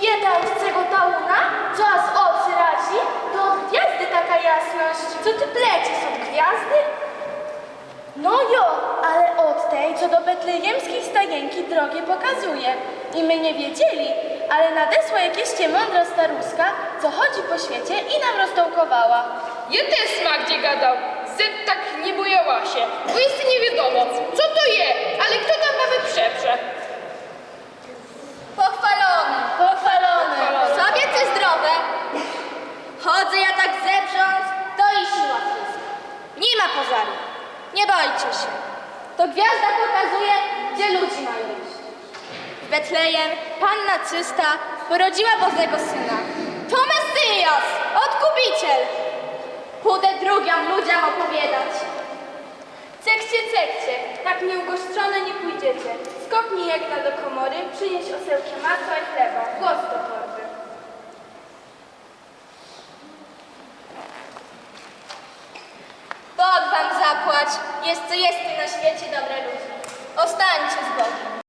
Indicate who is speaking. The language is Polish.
Speaker 1: Wiedającego tałuna, co z ocy razi, to od gwiazdy taka jasność. Co ty plecisz od gwiazdy? No jo, ale od tej, co do betlejemskiej stajenki drogie pokazuje. I my nie wiedzieli, ale nadesła jakieście mądra staruska, co chodzi po świecie i nam rozdołkowała.
Speaker 2: Ja też Magdzie gadał, że tak nie bojała się, bo Nie
Speaker 3: bojcie się. To gwiazda pokazuje, gdzie ludzi mają iść. W Betlejem panna czysta porodziła Bożego Syna. To Mesjasz, odkupiciel. Pójdę drugiam ludziom opowiadać.
Speaker 1: Cekcie, cekcie, tak nieugoszczone nie pójdziecie. Skopnij Jagna do komory, przynieś osełkę masła i chleba,
Speaker 3: Zapłać, jest co jest na świecie dobre ludzie. Ostańcie z Bogiem.